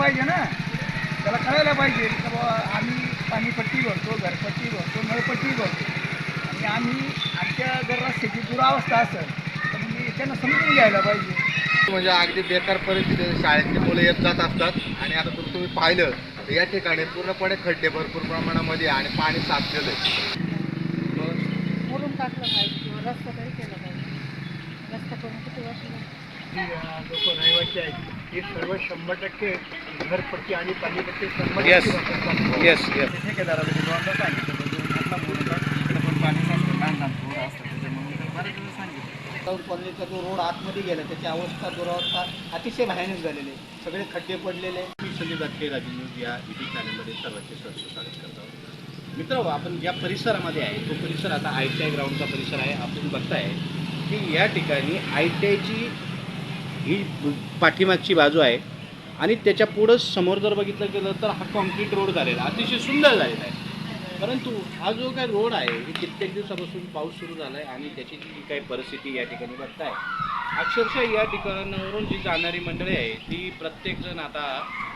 पाहिजे ना? त्याला कळायला पाहिजे की बाबा आम्ही पाणीपट्टी भरतो घरपट्टी भरतो नळपट्टी भरतो. आणि आम्ही आमच्या जर रस्त्याची दुरावस्था असेल तर मग त्यांना समजून घ्यायला पाहिजे. म्हणजे अगदी बेकार परिस्थिती. शाळेतली मुलं येत जात असतात आणि आता तुम्ही तुम्ही पाहिलं तर या ठिकाणी पूर्णपणे खड्डे भरपूर प्रमाणामध्ये आणि पाणी साचलेलं आहे. टाकलं पाहिजे किंवा रस्ता तरी केला पाहिजे. रस्ता करून किती वर्ष झाली? लोक रहिवासी आहेत. हे सर्व शंभर टक्के घरपट्टी आणि पाणीपट्टी शंभर. टक्के येस येस ठेकेदाराला दोनदा सांगितलं. घातला पण पाणी साचतं लहान लहान रोड असतात. त्याच्यामुळे मी बऱ्याच वेळा सांगितलं. टाऊन कॉलनीचा जो रोड आतमध्ये गेला त्याची अवस्था दुरावस्था अतिशय भयानक झालेली आहे. सगळे खड्डे पडलेले मी संजय दातके राजू न्यूज या युट्यूब चॅनलमध्ये सर्वांचे सहर्ष स्वागत करतो. मित्र आपण ज्या परिसरामध्ये आहे तो परिसर आता आय टी आय ग्राउंडचा परिसर आहे. आपण बघताय की या ठिकाणी आय टी आयची ही पाठीमागची बाजू आहे. आणि त्याच्या पुढं समोर जर बघितलं गेलं तर हा कॉन्क्रीट रोड झालेला अतिशय सुंदर झालेला आहे. परंतु हा जो काही रोड आहे हे कित्येक दिवसापासून पाऊस सुरू झाला आहे आणि त्याची जी काही परिस्थिती या ठिकाणी बघताय अक्षरशः या ठिकाणावरून जी जाणारी मंडळी आहे ती प्रत्येकजण आता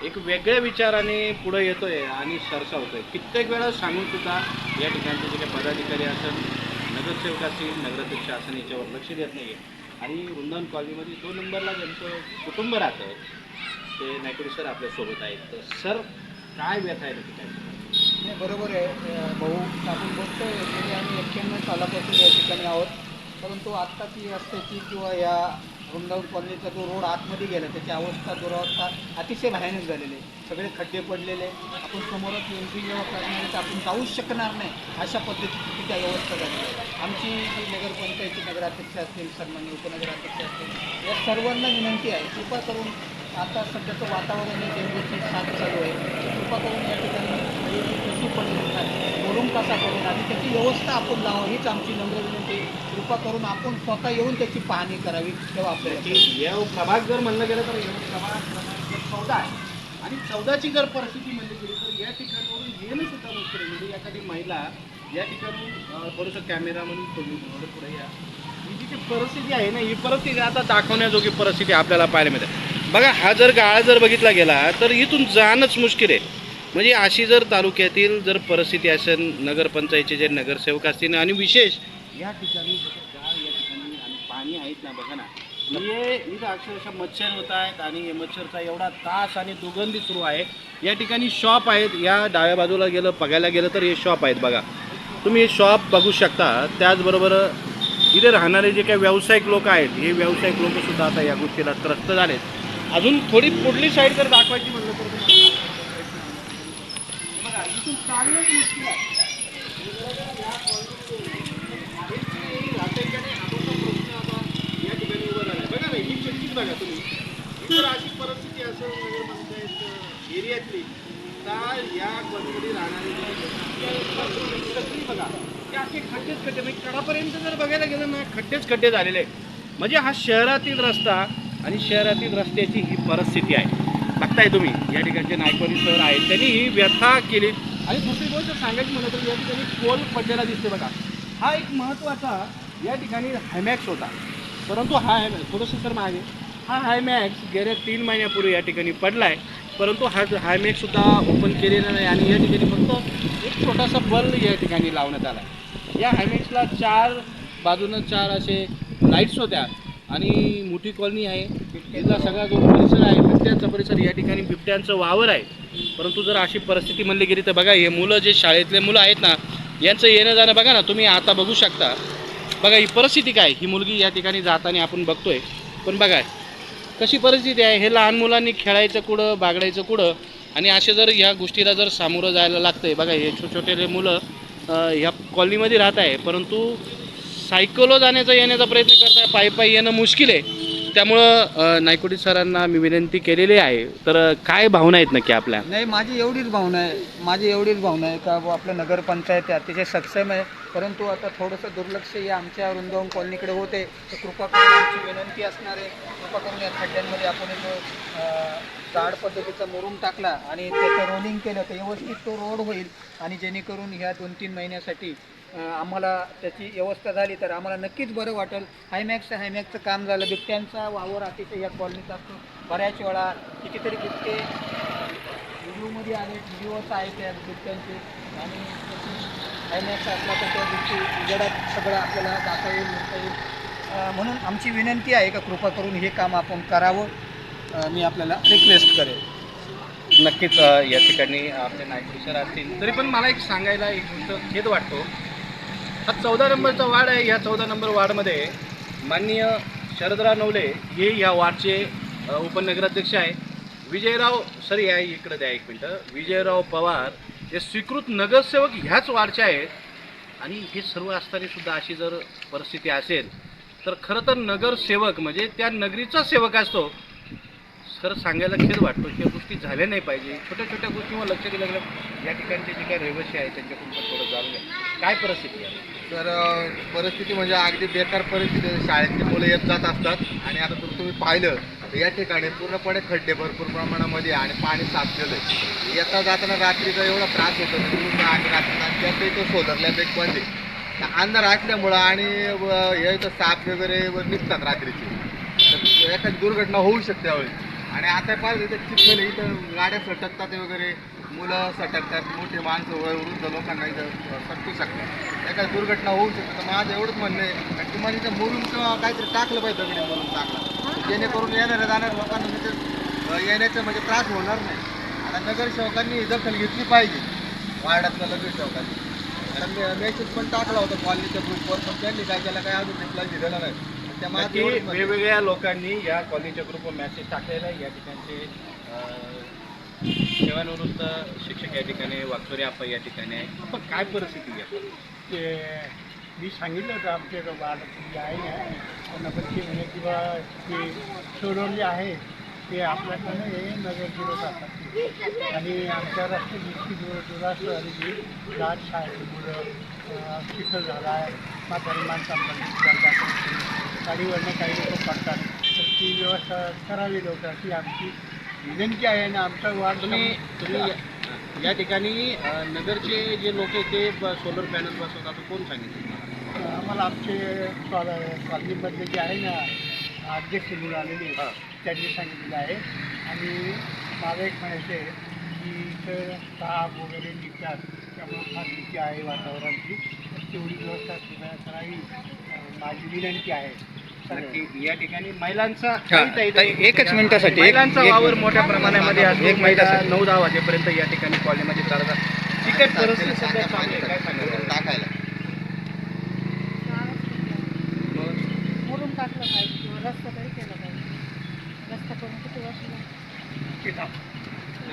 एक वेगळ्या विचाराने पुढे येतोय आणि सरसावतोय. कित्येक वेळा सांगून सुद्धा या ठिकाणचे जे काही पदाधिकारी असेल नगरसेवक असतील नगराध्यक्ष असेल याच्यावर लक्ष देत नाही आहे आणि वृंदावन कॉलनीमध्ये दोन नंबरला ज्यांचं कुटुंब राहतं ते नायकुडी सर आपल्यासोबत आहेत. तर सर काय व्यथा आहे नक्की काय नाही बरोबर आहे. भाऊ आपण बघतोय गेली आम्ही एक्क्याण्णव सालापासून या ठिकाणी आहोत. परंतु आत्ताची रस्त्याची किंवा या वृंदावन कॉलनीचा जो रोड आतमध्ये गेला त्याची अवस्था दुरावस्था अतिशय भयानक झालेली आहे. सगळे खड्डे पडलेले आपण समोरच एंट्री जेव्हा तर आपण जाऊच शकणार नाही अशा पद्धतीची तिथे व्यवस्था झाली. आमची जी नगरपंचायती नगराध्यक्ष असतील सन्मान्य उपनगराध्यक्ष असतील या सर्वांना विनंती आहे कृपा करून आता सध्याचं वातावरण हे डेंग्यूची साथ चालू आहे कृपा करून या ठिकाणी कसा करून आणि त्याची व्यवस्था आपण लावावी हीच आमची नम्र विनंती. कृपा करून आपण स्वतः येऊन त्याची पाहणी करावी. तेव्हा आपल्याला की या प्रभाग जर म्हणलं गेलं तर प्रभाग क्रमांक चौदा आहे. आणि चौदाची जर परिस्थिती म्हणली गेली तर या ठिकाणावरून येणं सुद्धा मुश्किल म्हणजे एखादी महिला या ठिकाणी थोडंसं कॅमेरा म्हणून थोडी पुढे या. ही जी परिस्थिती आहे ना ही परिस्थिती आता दाखवण्याजोगी परिस्थिती आपल्याला पाहायला मिळते. बघा हा जर गाळा जर बघितला गेला तर इथून जाणंच मुश्किल आहे. म्हणजे अशी जर तालुक्यातील जर परिस्थिती असेल नगरपंचायतचे जे नगरसेवक असतील आणि विशेष या ठिकाणी या ठिकाणी आणि पाणी आहेत ना बघा ना. हे इथं अक्षरशः मच्छर होत आहेत आणि हे मच्छरचा एवढा तास आणि दुर्गंधी सुरू आहे. या ठिकाणी शॉप आहेत. या डाव्या बाजूला गेलं बघायला गेलं तर हे शॉप आहेत बघा. तुम्ही हे शॉप बघू शकता. त्याचबरोबर इथे राहणारे जे काही व्यावसायिक लोक आहेत हे व्यावसायिक लोकसुद्धा आता या गोष्टीला त्रस्त झालेत. अजून थोडी पुढली साईड जर दाखवायची म्हणलं तर तुम्हाला बघा इथून चालणंच मुश्किल आहे या ठिकाणी उभं झालं बघा ना ही चिठ्ठीच बघा तुम्ही ही जर अशी परिस्थिती असेल नगरपंचायत एरियातली तर या कॉलनीमध्ये राहणारे जे लोक आहेत, त्या सगळी बघा ते असे खड्डेच खड्डे म्हणजे कडापर्यंत जर बघायला गेलं ना खड्डेच खड्डे झालेले आहेत. म्हणजे हा शहरातील रस्ता म्हणजे आणि शहरातील रस्त्याची ही परिस्थिती आहे बघताय तुम्ही या ठिकाणचे नायकवाडी सर आहेत त्यांनी ही व्यथा केली आणि दुसरी गोष्ट सांगायची म्हणलं तर या ठिकाणी पोल पडलेला दिसते बघा. हा एक महत्त्वाचा या ठिकाणी हायमॅक्स होता. परंतु हा हायमॅक्स थोडंसं सर मागे. हा हायमॅक्स गेल्या तीन महिन्यापूर्वी या ठिकाणी पडला आहे परंतु हा हायमॅक्ससुद्धा ओपन केलेला नाही आणि या ठिकाणी फक्त एक छोटासा बल्ब या ठिकाणी लावण्यात आला आहे या हायमॅक्सला चार बाजूनं चार असे लाईट्स होत्या आणि मोठी कॉलनी आहे. तिथला सगळा जो परिसर आहे बिबट्यांचा परिसर या ठिकाणी बिबट्यांचं वावर आहे. परंतु जर अशी परिस्थिती म्हणली गेली तर बघा हे मुलं जे शाळेतले मुलं आहेत ना यांचं येणं जाणं बघा ना तुम्ही आता बघू शकता. बघा ही परिस्थिती काय? ही मुलगी या ठिकाणी जाताना आपण बघतोय. पण बघा कशी परिस्थिती आहे? हे लहान मुलांनी खेळायचं कुठं बागडायचं कुठं? आणि असे जर ह्या गोष्टीला जर सामोरं जायला लागतंय बघा हे छोटे छोटे मुलं ह्या कॉलनीमध्ये राहत आहे परंतु सायकलो जाण्याचा येण्याचा प्रयत्न करताय पायी पायी येणं मुश्किल आहे. त्यामुळं नायकोटी सरांना मी विनंती केलेली आहे. तर काय भावना आहेत नक्की आपल्या? नाही माझी एवढीच भावना आहे. माझी एवढीच भावना आहे का बुवा आपलं नगरपंचायत अतिशय सक्षम आहे. परंतु आता थोडंसं दुर्लक्ष या आमच्या वृंदावन कॉलनीकडे होते. तर कृपा करून आमची विनंती असणार आहे. कृपा करून या खड्ड्यांमध्ये आपण एक अं, जाड पद्धतीचा मुरुम टाकला आणि त्याचं रोलिंग केलं तर व्यवस्थित तो रोड होईल. आणि जेणेकरून ह्या दोन तीन महिन्यासाठी आम्हाला त्याची व्यवस्था झाली तर आम्हाला नक्कीच बरं वाटेल. हायमॅक्स हायमॅक्सचं काम झालं. बिबट्यांचा वावर अतिशय या कॉलनीत असतो. बऱ्याच वेळा कितीतरी बिबटे व्हिडिओमध्ये आले व्हिडिओच आहे त्या बिबट्यांचे. आणि हायमॅक्स असला तर त्या बिबटी उजेडात सगळं आपल्याला जाता येईल मिळता येईल. म्हणून आमची विनंती आहे का कृपा करून हे काम आपण करावं. मी आपल्याला रिक्वेस्ट करेन नक्कीच या ठिकाणी आपले नाईट सर असतील. तरी पण मला एक सांगायला एक गोष्ट खेद वाटतो. हा चौदा नंबरचा वार्ड आहे. ह्या चौदा नंबर वार्डमध्ये माननीय शरदराव नवले हे या वार्डचे उपनगराध्यक्ष आहे. विजयराव सर या इकडे द्या एक मिनटं. विजयराव पवार हे स्वीकृत नगरसेवक ह्याच वार्डचे आहेत. आणि हे सर्व असताना सुद्धा अशी जर परिस्थिती असेल तर खरं तर नगरसेवक म्हणजे त्या नगरीचा सेवक असतो. खरं सांगायला खेद वाटतो ह्या गोष्टी झाल्या नाही पाहिजे. छोट्या छोट्या गोष्टींवर लक्ष दिलं गेलं या ठिकाणचे जे काही रहिवासी आहेत त्यांच्याकडून पण थोडं जाणून घ्या. काय परिस्थिती आहे? तर परिस्थिती म्हणजे अगदी बेकार परिस्थिती आहे. शाळेतली मुलं येत जात असतात आणि आता जर तुम्ही पाहिलं तर या ठिकाणी पूर्णपणे खड्डे भरपूर प्रमाणामध्ये आणि पाणी साचलेलं आहे. येता जाताना रात्रीचा एवढा त्रास होतो म्हणजे आणि रात्री तो त्यात इथं सोलर एक बंद आहे अंधार असल्यामुळं आणि व- हे इथं साप वगैरे निघतात रात्रीचे. तर एखादी दुर्घटना होऊ शकते त्यावेळी आणि आता पाहिजे इथं चिखल इथं गाड्या सटकतात वगैरे मुलं सटकतात मोठे माणसं वृद्ध लोकांना इथं सटकू शकतात. एखादी दुर्घटना होऊ शकते तर माझं एवढंच म्हणणं आहे की तुम्हाला इथं मुरून किंवा काहीतरी टाकलं पाहिजे दगडी मुरून टाकलं. जेणेकरून येणाऱ्या जाणाऱ्या लोकांना म्हणजे येण्याचं म्हणजे त्रास होणार नाही. आता नगरसेवकांनी दखल घेतली पाहिजे वार्डातल्या नगरसेवकांनी. कारण मेसेज पण टाकला होता कॉलनीच्या ग्रुपवर पण त्यांनी काय केलं काय अजून रिप्लाय दिलेला नाही. त्या माझं नक्की एवढंच म्हणणं आहे. वेगवेगळ्या लोकांनी या कॉलेजच्या ग्रुपवर मेसेज टाकलेला आहे. या ठिकाणचे सेवानिवृत्त शिक्षक या ठिकाणी वागचोरे आप्पा या ठिकाणी आहे. आपण काय परिस्थिती आहे? ते मी सांगितलं होतं आमच्या वार्ड जे आहे त्यांना बच्चे म्हणे किंवा ते सोडवले आहे. ते आपल्याकडनं हे नगर जिल्ह्यात असतात आणि आमच्या रस्ते इतकी दूर दुरास्त झाली की लहान शाळेची मुलं चिखल झाला आहे म्हातारी माणसांपर्यंत गाडीवरनं काही लोक पडतात तर ती व्यवस्था करावी ती आमची विनंती आहे आणि आमचा वार्ड तुम्ही तुम्ही या- ठिकाणी नगरचे जे लोक आहेत ते सोलर पॅनल बसवतात असं कोण सांगितलं तुम्हाला? आम्हाला आमचे कॉल- कॉलनीमधले जे आहे ना अध्यक्ष म्हणून आलेले हां. त्यांनी सांगितलेलं आहे आणि मला एक म्हणायचं आहे की इथं साप वगैरे निघतात भीती आहे वातावरणाची. तेवढी व्यवस्था करावी माझी विनंती आहे. नक्की या ठिकाणी महिलांचा हा, काही एकच मिनिटासाठी, एक- महिलांचा एक- वावर मोठ्या प्रमाणामध्ये असतो एक महिला. नऊ दहा वाजेपर्यंत या ठिकाणी कॉलेजमध्ये चालतात तिकट परिस्थिती सध्या चालू आहे. काय सांगायला टाकायला. मुरुम टाकलं पाहिजे. किंवा रस्ता तरी केला पाहिजे. रस्ता करून किती वर्ष?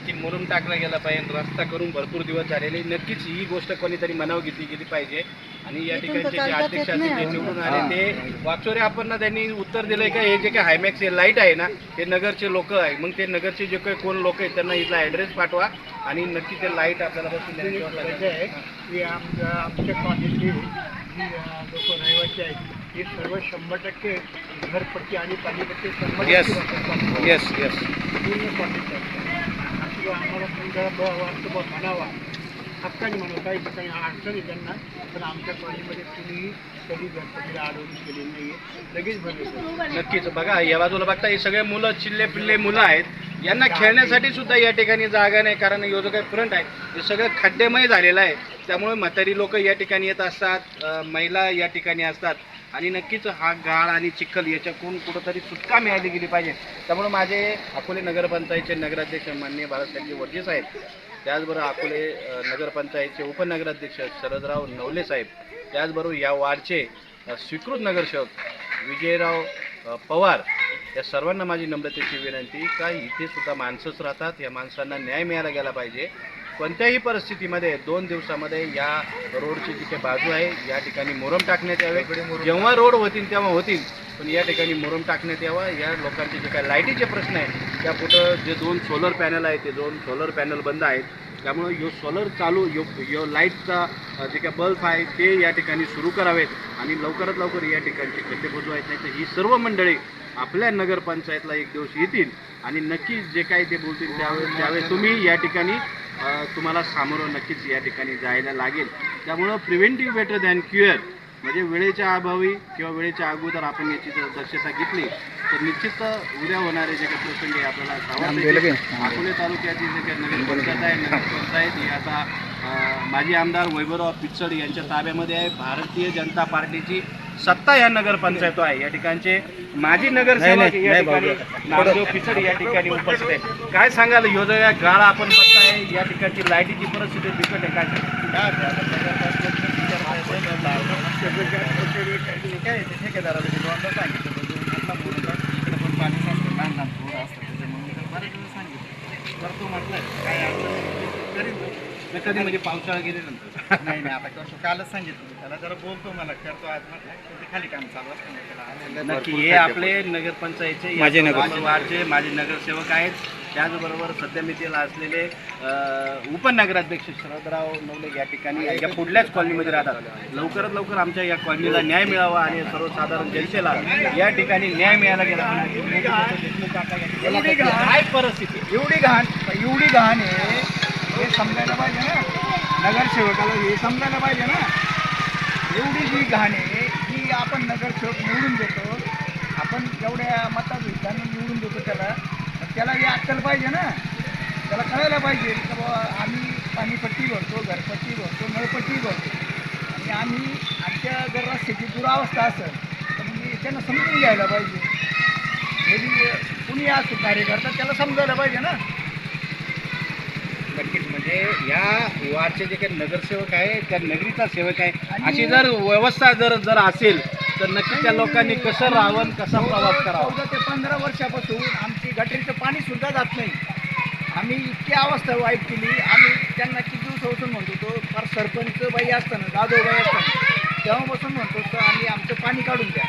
नक्की मुरुम टाकला गेला पाहिजे रस्ता करून भरपूर दिवस झालेले नक्कीच ही गोष्ट कोणीतरी मनाव घेतली गेली पाहिजे आणि या ठिकाणचे जे अध्यक्ष असतील. ते निवडून आले ते वागचोरे आपण त्यांनी उत्तर दिलंय का हे जे काही हायमॅक्स हे लाइट आहे ना हे नगरचे लोक आहे मग ते नगरचे जे काही कोण लोक आहेत त्यांना इथला ॲड्रेस पाठवा आणि नक्की ते लाइट आपल्याला बसून. आहे की आमच्या आमच्या कॉलनीतली लोक रहिवासी आहेत हे सर्व शंभर टक्के घरपट्टी आणि पाणीपट्टी शंभर. येस येस पूर्ण आहे. अशी म्हणावा हक्काने म्हणा काही ठिकाणी अडचण आहे त्यांना पण आमच्या कॉलेजमध्ये कुणीही कधी गणपतीला अडवणूक केलेली नाही आहे लगेच भरले नक्कीच. बघा या बाजूला बघता हे सगळे मुलं चिल्ले पिल्ले मुलं आहेत. यांना खेळण्यासाठी सुद्धा या ठिकाणी जागा नाही कारण यो जो काही फ्रंट आहे हे सगळं खड्डेमय झालेलं आहे. त्यामुळे म्हातारी लोक या ठिकाणी येत असतात महिला या ठिकाणी असतात. आणि नक्कीच हा गाळ आणि चिखल याच्याकडून कुठंतरी सुटका मिळाली गेली पाहिजे. त्यामुळे माझे अकोले नगरपंचायतचे नगराध्यक्ष मान्य बाळासाहेबजी वर्जे साहेब त्याचबरोबर अकोले नगरपंचायतचे उपनगराध्यक्ष शरदराव नवले साहेब त्याचबरोबर या वार्डचे स्वीकृत नगरसेवक विजयराव पवार या सर्वांना माझी नम्रतेची विनंती का इथे सुद्धा माणसंच राहतात या माणसांना न्याय मिळायला गेला पाहिजे. कोणत्याही परिस्थितीमध्ये दोन दिवसामध्ये या रोडची जी काही बाजू आहे. या ठिकाणी मोरम टाकण्यात यावे. जेव्हा रोड होतील तेव्हा होतील. पण या ठिकाणी मोरम टाकण्यात यावा. या लोकांचे जे काही लाईटीचे प्रश्न आहेत त्या कुठं जे दोन सोलर पॅनल आहेत ते दोन सोलर पॅनल बंद आहेत. त्यामुळे यो सोलर चालू यो यो लाईटचा जे काही बल्ब आहे ते या ठिकाणी सुरू करावेत आणि लवकरात लवकर या ठिकाणचे खड्डे बुजवायचे नाही तर ही सर्व मंडळी आपल्या नगरपंचायतला एक दिवस येतील आणि नक्कीच जे काही ते बोलतील त्यावेळेस त्यावेळेस तुम्ही या ठिकाणी तुम्हाला सामोरं नक्कीच या ठिकाणी जायला लागेल. त्यामुळं प्रिव्हेंटिव्ह बेटर दॅन क्युअर म्हणजे वेळेच्या अभावी किंवा वेळेच्या अगोदर आपण याची जर दक्षता घेतली तर निश्चित उद्या होणारे जे काही प्रसंग आहे आपल्याला अकोले तालुक्यातील जे काही नगर पंचायत आहे नगर पंचायत ही आता माजी आमदार वैभवराव पिचड यांच्या ताब्यामध्ये आहे. भारतीय जनता पार्टीची सत्ता या नगरपंचायत आहे. या ठिकाणचे माजी नगरसेवक या ठिकाणी नामदेव पिचड या ठिकाणी उपस्थित आहे. काय सांगाल ह्यो जो या गाळा आपण बघताय या ठिकाणची लाईटीची परिस्थिती बिकट आहे. काय ठेकेदाराला दोनदा सांगितलं म्हटलं म्हणून का इकडे पण पाणी नसतं लहान लहान थोडं असतं त्याच्यामुळे मी बऱ्याच वेळा सांगितलं तर तो म्हटलं काय करीन कधी म्हणजे पावसाळा गेल्यानंतर. नाही नाही आता करतो कालच सांगितलं मी त्याला. जरा बोलतो मला करतो आज म्हटलं पण ते खाली काम चालू असतं त्याला नक्की हे आपले नगरपंचायतचे माझे. वार्डचे माझे नगरसेवक आहेत. त्याचबरोबर सध्या मी त्याला असलेले अ, उपनगराध्यक्ष शरदराव नवले या ठिकाणी या पुढल्याच कॉलनीमध्ये राहतात. लवकरात लवकर आमच्या या कॉलनीला न्याय मिळावा आणि सर्वसाधारण जनतेला या ठिकाणी न्याय मिळायला गेला. पाहिजे. काय परिस्थिती एवढी घाण. एवढी घाण. आहे हे समजायला पाहिजे ना. नगरसेवकाला हे समजायला पाहिजे ना. एवढी जी घाणे आहे आपण नगरसेवक निवडून देतो आपण एवढ्या मताधिकाने निवडून देतो त्याला तर त्याला हे अक्कल पाहिजे ना. त्याला कळायला पाहिजे की बाबा आम्ही पाणीपट्टी भरतो घरपट्टी भरतो नळपट्टी भरतो. आणि आम्ही आमच्या घरात शेती दुरावस्था असेल तर म्हणजे त्यांना समजून घ्यायला पाहिजे. म्हणजे हे कुणी असो कार्यकर्ता त्याला समजायला पाहिजे ना. नक्कीच म्हणजे या वार्डचे जे काही नगरसेवक आहे त्या नगरीचा सेवक आहे. अशी जर व्यवस्था जर जर असेल तर नक्की त्या लोकांनी कसं राहावं कसा प्रवास करावा? चौदा ते पंधरा वर्षापासून आमची गटरीचं पाणी सुद्धा जात नाही. आम्ही इतकी अवस्था वाईट केली. आम्ही त्यांना किती दिवसापासून म्हणतो तो फार सरपंच बाई असताना दादोबाई असताना. तेव्हापासून म्हणतो तर आम्ही आमचं पाणी काढून द्या.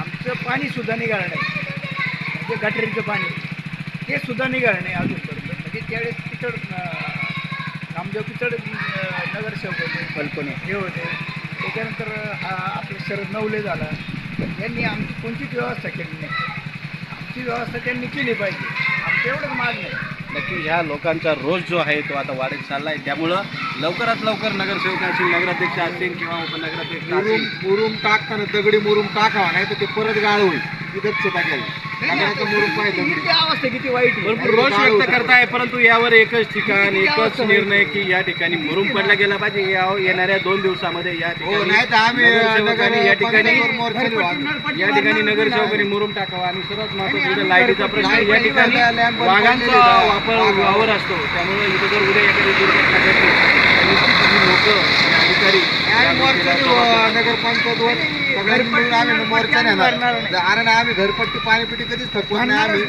आमचं पाणी सुद्धा निघालं नाही. म्हणजे गटरीचं पाणी. ते सुद्धा निघालं नाही अजूनपर्यंत. म्हणजे त्यावेळेस पिचड अं, रामदेव पिचड अं, नगरसेवक होते. कल्पना. हे होते. त्याच्यानंतर हा आपलं शरद नवले झाला. यांनी आमची कोणतीच व्यवस्था केली नाही. आमची व्यवस्था त्यांनी केली पाहिजे. आमचं एवढंच मागणं आहे. नक्की ह्या लोकांचा रोज जो आहे तो आता वाढत चाललाय. त्यामुळं लवकरात लवकर नगरसेवक असतील नगराध्यक्ष असतील किंवा उपनगराध्यक्ष मुरुम असतील. मुरुम टाकताना दगडी मुरुम टाकावा नाही तर ते परत गाळ होईल. ही दक्षता घ्यावी अवस्था किती वाईट आहे. भरपूर रोष व्यक्त करताय परंतु यावर एकच ठिकाण एकच निर्णय की या ठिकाणी मुरुम पडला गेला पाहिजे या येणाऱ्या दोन दिवसामध्ये या हो ठिकाणी या ठिकाणी या ठिकाणी नगरसेवकांनी नाही. मुरुम टाकावा आणि सर्वात महत्वाचं लाईटीचा प्रश्न या ठिकाणी वाघांचा. वापर. वावर असतो त्यामुळे इथं जर उद्या एखादी दुर्घटना घडली तर निश्चित ही लोक अधिकारी आम्ही या मोर्चा गोष्टीला नेऊ जबाबदार. नगरपंचायतवर सगळ्यांनी मिळून आम्ही. मोर्चा नेणार कारण आम्ही घरपट्टी पाणीपिटी कधीच थकवत नाही आम्ही.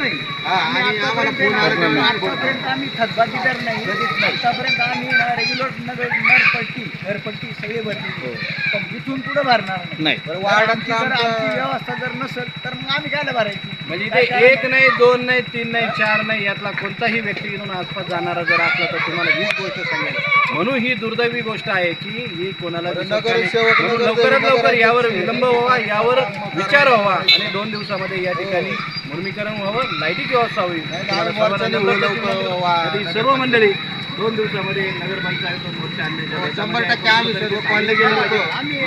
हा, आणि आम्हाला फोन आला आतापर्यंत आम्ही थकबाकीदार नाही. आतापर्यंत आम्ही रेग्युलर नगर नरपट्टी घरपट्टी सगळी भरली. पण इथून पुढे भरणार नाही. बरं, वार्डात आमची जर आमचं- आमची व्यवस्था जर नसेल तर मग आम्ही काय भरायची? म्हणजे इथे एक नाही दोन नाही तीन नाही चार नाही यातला कोणताही व्यक्ती इथून आसपास जाणारा जर असला तर तुम्हाला हीच गोष्ट सांगेल. म्हणून ही दुर्दैवी गोष्ट आहे की ही कोणाला लवकरात लवकर. यावर विलंब व्हावा यावर विचार व्हावा आणि दोन दिवसामध्ये या ठिकाणी मुर्मीकरण व्हावं लाईटीची व्यवस्था होईल सर्व मंडळी दोन दिवसामध्ये नगरपंचायत मोर्चा आणण्याच्या शंभर टक्के आम्ही